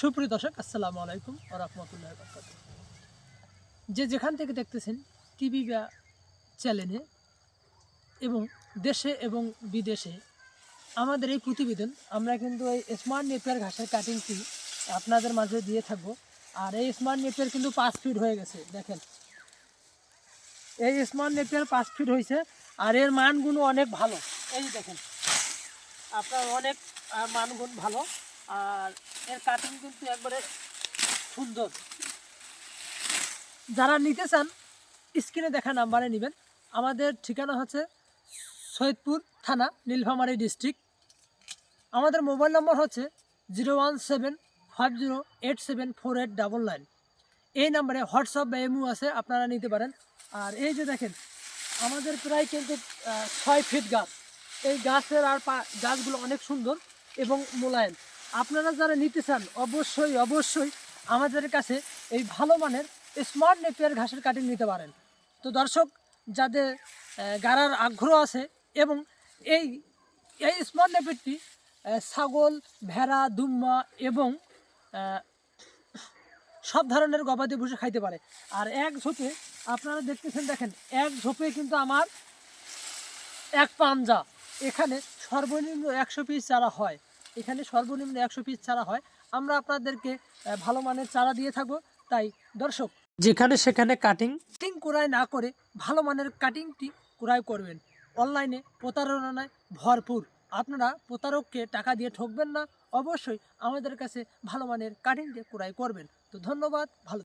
সুপ্রিয় দর্শক, আসসালামু আলাইকুম রহমতুল্লাহ বরকাত যে যেখান থেকে দেখতেছেন টিভি বা চ্যানেলে এবং দেশে এবং বিদেশে আমাদের এই প্রতিবেদন, আমরা কিন্তু এই স্মার্ট নেপিয়ার ঘাসের কাটিংটি আপনাদের মাঝে দিয়ে থাকব। আর এই স্মার্ট নেপিয়ার কিন্তু পাঁচ ফিট হয়ে গেছে, দেখেন। এই স্মার্ট নেপিয়ার পাঁচ ফিট হয়েছে আর এর মানগুলো অনেক ভালো। এই দেখেন, আপনার অনেক মানগুণ ভালো। আর এর কাটিং কিন্তু একবারে সুন্দর। যারা নিতে চান স্ক্রিনে দেখা নাম্বারে নেবেন। আমাদের ঠিকানা হচ্ছে সৈয়দপুর থানা, নীলফামারী ডিস্ট্রিক্ট আমাদের মোবাইল নম্বর হচ্ছে zero one seven five zero eight seven four eight double nine এই নাম্বারে হোয়াটসঅ্যাপ বা এমু আছে, আপনারা নিতে পারেন। আর এই যে দেখেন, আমাদের প্রায় কিন্তু ছয় ফিট গাছ। এই গাছের আর গাছগুলো অনেক সুন্দর এবং মোলায়েম। আপনারা যারা নিতে চান, অবশ্যই অবশ্যই আমাদের কাছে এই ভালো মানের স্মার্ট নেপিয়ার ঘাসের কাটিং নিতে পারেন। তো দর্শক, যাদের গাড়ার আগ্রহ আছে এবং এই এই স্মার্ট নেপিয়ারটি ছাগল, ভেড়া দুম্মা এবং সব ধরনের গবাদি পশু খাইতে পারে। আর এক ঝোপে, আপনারা দেখতেছেন, দেখেন, এক ঝোপে কিন্তু আমার এক পাঞ্জা। এখানে সর্বনিম্ন একশো পিস চারা হয়। এখানে সর্বনিম্ন একশো পিস চারা হয়। আমরা আপনাদেরকে ভালো মানের চারা দিয়ে থাকব। তাই, দর্শক, যেখানে সেখানে কাটিং কাটিং ক্রয় না করে ভালো মানের কাটিংটি ক্রয় করবেন। অনলাইনে প্রতারণায় ভরপুর। আপনারা প্রতারককে টাকা দিয়ে ঠকবেন না। অবশ্যই আমাদের কাছে ভালো মানের কাটিংটি ক্রয় করবেন। তো ধন্যবাদ, ভালো